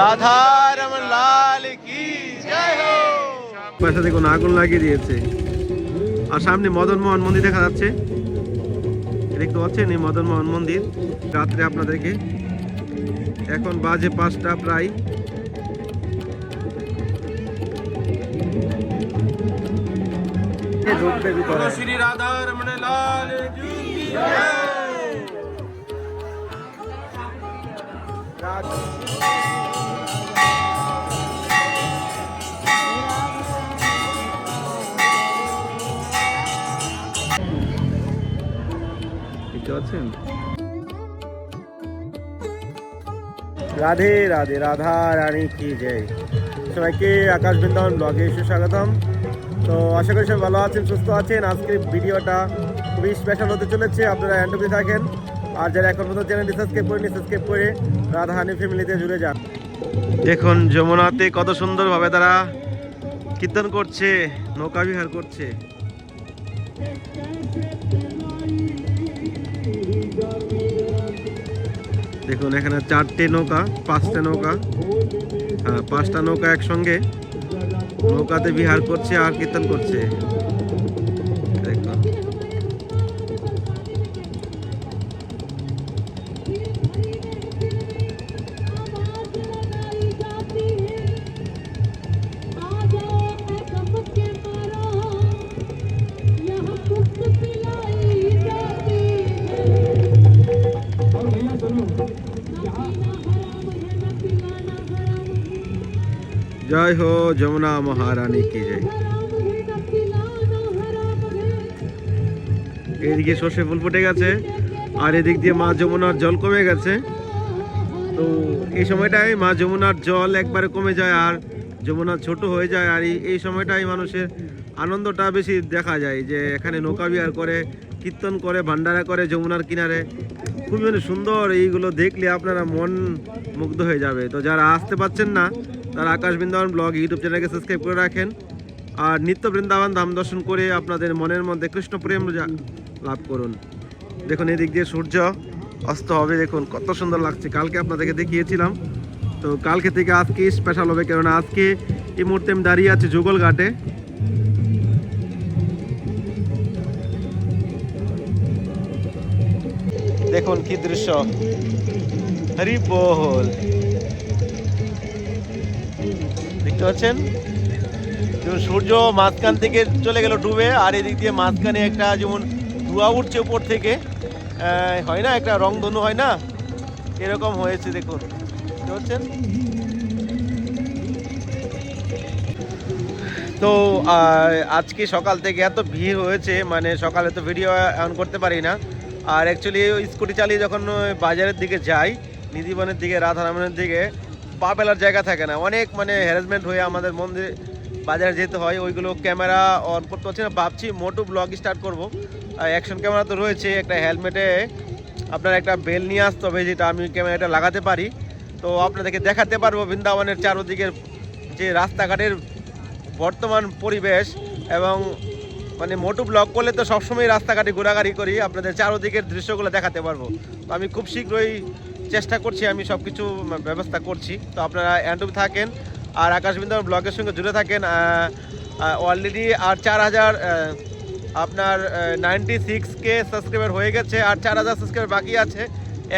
রাধা লাল কি জয় হো পাশে দেখুন আগুন লাগিয়ে দিয়েছে। আর সামনে মদন মোহন মন্দির দেখা যাচ্ছে। দেখতে পাচ্ছেন এই মদন মোহন মন্দির রাত্রে আপনাদেরকে। এখন বাজে পাঁচটা প্রায়। শ্রী রাধা রমন লাল কি পাচ্ছেন রাধে রাধে রাধা রানী কি জয়। সবাইকে আকাশ বৃন্দাবন ব্লগে এসে স্বাগতম। তো আশা করি সবাই ভালো আছেন সুস্থ আছেন। আজকের ভিডিওটা খুবই স্পেশাল হতে চলেছে আপনারা অ্যান্ডবি থাকেন। আর যারা এখন পর্যন্ত চ্যানেলটি সাবস্ক্রাইব করেনি সাবস্ক্রাইব করে রাধা হানি ফ্যামিলিতে জুড়ে যান। দেখুন যমুনাতে কত সুন্দরভাবে তারা কীর্তন করছে নৌকা বিহার করছে। দেখুন, এখানে চারটে নৌকা, পাঁচটা নৌকা। হ্যাঁ পাঁচটা নৌকা একসঙ্গে। নৌকাতে বিহার করছে আর কীর্তন করছে। জয় হো যমুনা মহারানী কি জয়। এদিকে সর্ষে ফুল ফুটে গেছে, আর এদিক দিয়ে মা যমুনার জল কমে গেছে। তো এই সময়টায় মা যমুনার জল একবারে কমে যায় আর যমুনা ছোট হয়ে যায়, আর এই- সময়টাই মানুষের আনন্দটা বেশি দেখা যায় যে এখানে নৌকা বিহার করে, কীর্তন করে ভান্ডারা করে যমুনার কিনারে। খুবই মানে সুন্দর এইগুলো দেখলে আপনারা মন মুগ্ধ হয়ে যাবে। তো যারা আসতে পারছেন না তারা আকাশ বৃন্দাবন ব্লগ ইউটিউব চ্যানেলকে সাবস্ক্রাইব করে রাখেন। আর নিত্য বৃন্দাবন ধাম দর্শন করে আপনাদের মনের মধ্যে কৃষ্ণ প্রেম লাভ করুন। দেখুন এদিক দিয়ে সূর্য অস্ত হবে, দেখুন কত সুন্দর লাগছে। কালকে আপনাদেরকে দেখিয়েছিলাম। তো কালকে থেকে আজকে স্পেশাল হবে, কেননা আজকে এই মুহূর্তে আমি দাঁড়িয়ে আছি যুগল ঘাটে। দেখুন কি দৃশ্য। হরি বহল দেখতে পাচ্ছেন। সূর্য মাঝখান থেকে চলে গেল ডুবে, আর এদিক দিয়ে মাঝখানে একটা যেমন ধোঁয়া উঠছে উপর থেকে হয় না? একটা রংধনু হয় না? এরকম হয়েছে, দেখুন। বুঝতে তো আজকে সকাল থেকে এত ভিড় হয়েছে মানে সকালে তো ভিডিও অন করতে পারি না। আর অ্যাকচুয়ালি স্কুটি চালিয়ে যখন বাজারের দিকে যাই, নিধিবনের দিকে রাধারামনের দিকে পা ফেলার জায়গা থাকে না। অনেক মানে হ্যারাসমেন্ট হয়ে আমাদের মন্দির বাজারে যেতে হয়। ওইগুলো ক্যামেরা অন করতে পারছি না। ভাবছি মোটু ব্লগ স্টার্ট করব। অ্যাকশন ক্যামেরা তো রয়েছে, একটা হেলমেটে আপনার একটা বেল নিয়ে আসতে হবে, যেটা আমি ক্যামেরাটা লাগাতে পারি। তো আপনাদেরকে দেখাতে পারব বৃন্দাবনের চারোদিকের যে রাস্তাঘাটের বর্তমান পরিবেশ এবং মানে মোটু ব্লগ করলে তো সবসময় রাস্তাঘাটে ঘোরাঘুরি করি, আপনাদের চারোদিকের দৃশ্যগুলো দেখাতে পারব। তো আমি খুব শীঘ্রই চেষ্টা করছি, আমি সব কিছু ব্যবস্থা করছি। তো আপনারা অ্যান্ডুব থাকেন, আর আকাশবিন্দর ব্লগের সঙ্গে জুড়ে থাকেন অলরেডি আর চার হাজার আপনার নাইনটি সিক্স কে সাবস্ক্রাইবার হয়ে গেছে, আর চার হাজার সাবস্ক্রাইবার বাকি আছে,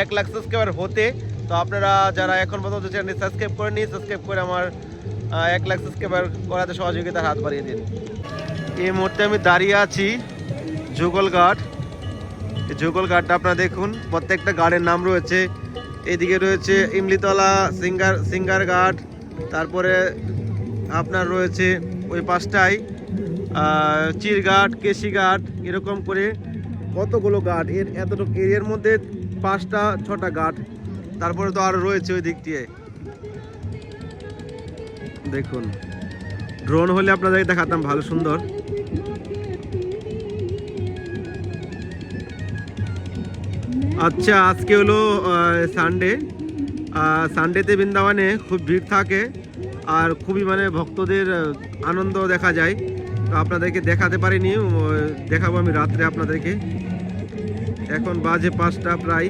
এক লাখ সাবস্ক্রাইবার হতে। তো আপনারা যারা এখন পর্যন্ত চ্যানেলটি সাবস্ক্রাইব করে নিন সাবস্ক্রাইব করে আমার এক লাখ সাবস্ক্রাইবার করাতে সহযোগিতার হাত বাড়িয়ে দিন। এই মুহূর্তে আমি দাঁড়িয়ে আছি যুগল ঘাট যুগল ঘাটটা আপনারা দেখুন, প্রত্যেকটা গাড়ের নাম রয়েছে এদিকে রয়েছে ইমলিতলা, সিঙ্গার সিঙ্গার ঘাট তারপরে আপনার রয়েছে ওই পাশটায় চিরঘাট, কেশিঘাট, এরকম করে কতগুলো ঘাট? এর এতটুকু এরিয়ার মধ্যে পাঁচটা, ছটা ঘাট। তারপরে তো আরও রয়েছে ওই দিক দিয়ে। দেখুন ড্রোন হলে আপনাদের দেখাতাম ভালো সুন্দর। আচ্ছা আজকে হলো সানডে সানডেতে বৃন্দাবনে খুব ভিড় থাকে আর খুবই মানে ভক্তদের আনন্দ দেখা যায়। তো আপনাদেরকে দেখাতে পারিনি দেখাবো আমি রাত্রে আপনাদেরকে। এখন বাজে পাঁচটা প্রায়।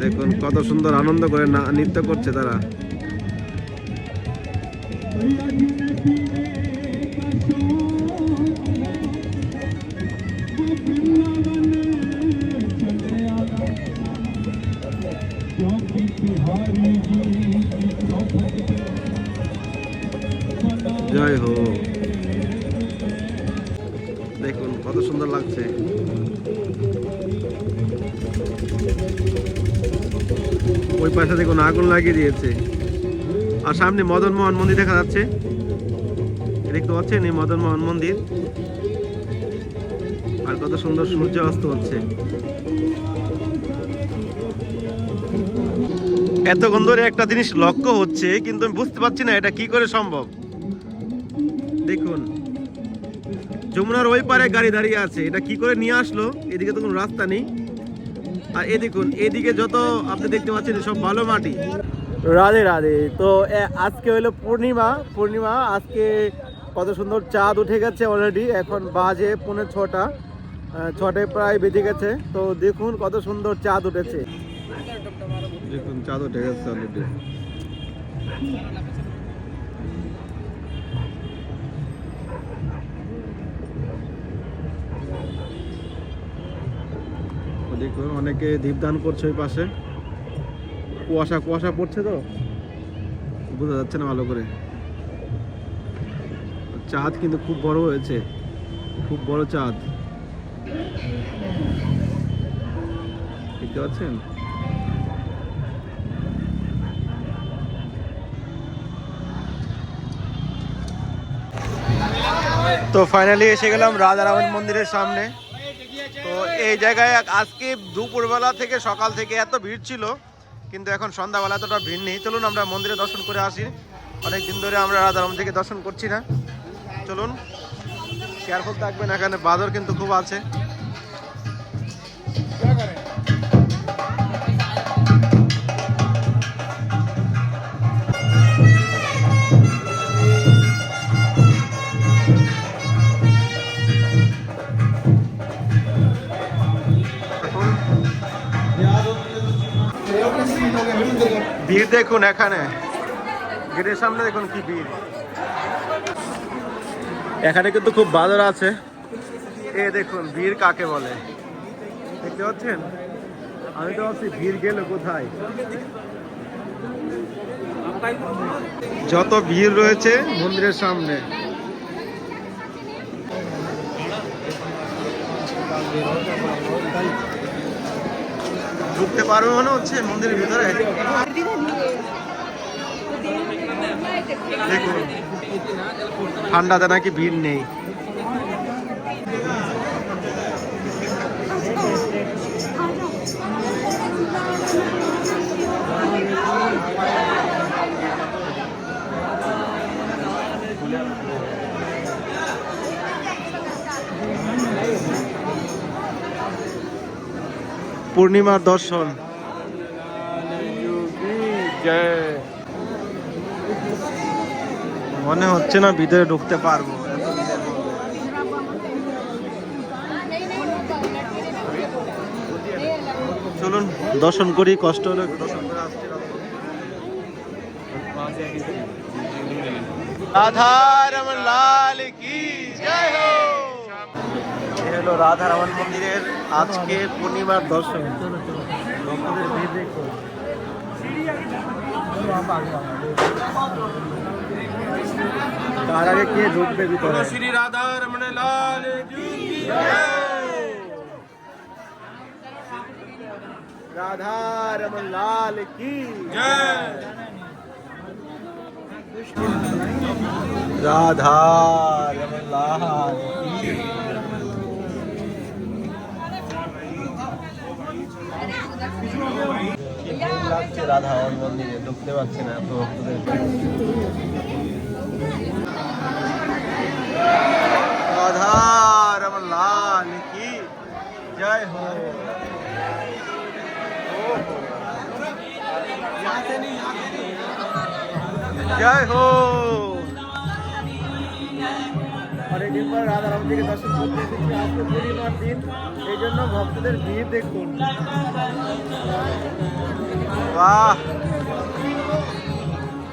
দেখুন, কত সুন্দর আনন্দ করে নৃত্য করছে তারা। দেখুন, কত সুন্দর লাগছে। ওই পাশে দেখুন আগুন লাগিয়ে দিয়েছে। আর সামনে মদন মোহন মন্দির দেখা যাচ্ছে। দেখতে পাচ্ছেন এই মদন মোহন মন্দির? আর কত সুন্দর সূর্য অস্ত হচ্ছে এতক্ষণ ধরে একটা জিনিস লক্ষ্য হচ্ছে, কিন্তু আমি বুঝতে পারছি না এটা কি করে সম্ভব। দেখুন। যমুনার ওই পারে গাড়ি দাঁড়িয়ে আছে। এটা কি করে নিয়ে আসলো? এদিকে তো কোনো রাস্তা নেই। আর এ দেখুন এদিকে যত আপনি দেখতে পাচ্ছেন সব ভালো মাটি। রাধে রাধে। তো আজকে হলো পূর্ণিমা। পূর্ণিমা আজকে কত সুন্দর চাঁদ উঠে গেছে অলরেডি এখন বাজে পৌনে ছটা। ছটায় প্রায় বেজে গেছে। তো দেখুন কত সুন্দর চাঁদ উঠেছে। দেখুন চাঁদ উঠে গেছে অলরেডি দেখুন অনেকে দীপদান করছে ওই পাশে। কুয়াশা কুয়াশা পড়ছে তো? বোঝা যাচ্ছে না ভালো করে। চাঁদ কিন্তু খুব বড় হয়েছে। খুব বড় চাঁদ। দেখতে পাচ্ছেন? তো ফাইনালি এসে গেলাম রাজারামন মন্দিরের সামনে। তো এই জায়গায় আজকে দুপুরবেলা থেকে সকাল থেকে এত ভিড় ছিল, কিন্তু এখন সন্ধ্যাবেলা এতটা ভিড় নেই। চলুন আমরা মন্দিরে দর্শন করে আসি। অনেক দিন ধরে আমরা রাধারাম থেকে দর্শন করছি না। চলুন কেয়ারফুল থাকবেন, এখানে বাদর কিন্তু খুব আছে। দেখুন এখানে। গেটের সামনে দেখুন কি ভিড়। এখানে কিন্তু খুব বাদর আছে। এ দেখুন ভিড় কাকে বলে? দেখতে পাচ্ছেন? আমি তো ভাবছি ভিড় গেল কোথায়? যত ভিড় রয়েছে মন্দিরের সামনে। ঢুকতে পারবে মনে হচ্ছে মন্দিরের ভিতরে। দেখুন ঠান্ডাতে নাকি ভিড় নেই। পূর্ণিমার দর্শন। মনে হচ্ছে না ভিতরে ঢুকতে পারব। চলুন দর্শন করি কষ্ট হলে দর্শন করে আসছি। রাধারমন লাল কি জয় হো! হলো রাধারমন মন্দিরের আজকে পূর্ণিমার দর্শন। ভক্তদের ভিড় দেখুন। তার আগে কে ঢুকবে ভিতরে श्री राधा रमन लाल जी की রাধা রমন লাল কি जय রাধা রমন লাল কি কি ভিড় লাগছে রাধা রমন মন্দিরে ঢুকতে পারছে না এত ভক্তদের राधा रमन लाल की जय हो जय हो আর এই ডিম্বার রাধা রাম থেকে দর্শন করতে এসেছি আজকে পূর্ণিমার দিন এই জন্য ভক্তদের ভিড় দেখুন বাহ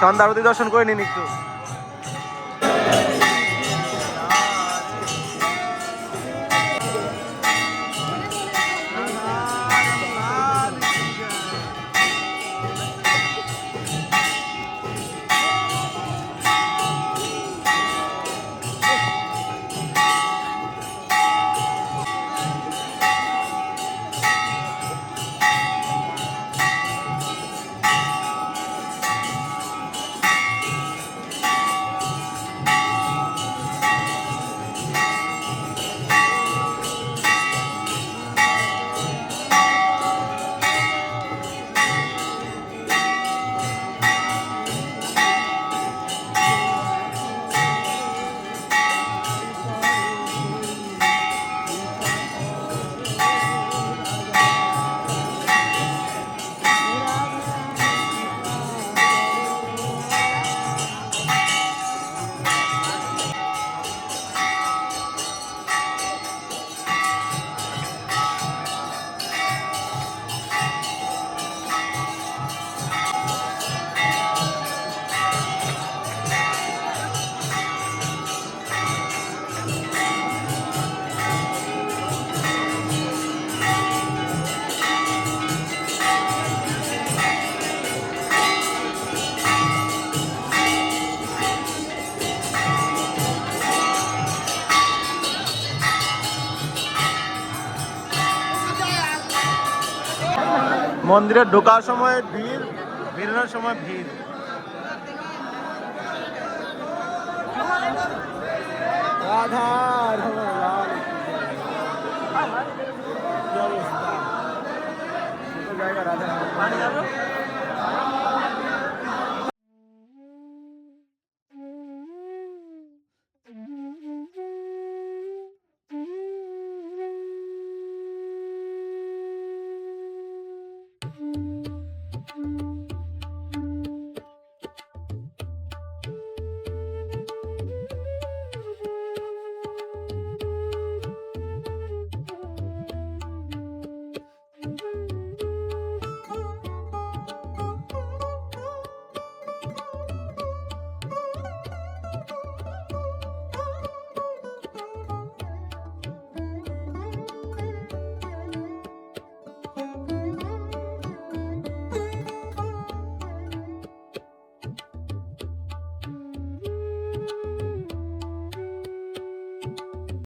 সন্ধ্যা আরতি দর্শন করে নিন একটু। মন্দিরে ঢোকার সময় ভিড় বেরোনোর সময় ভিড়। রাধা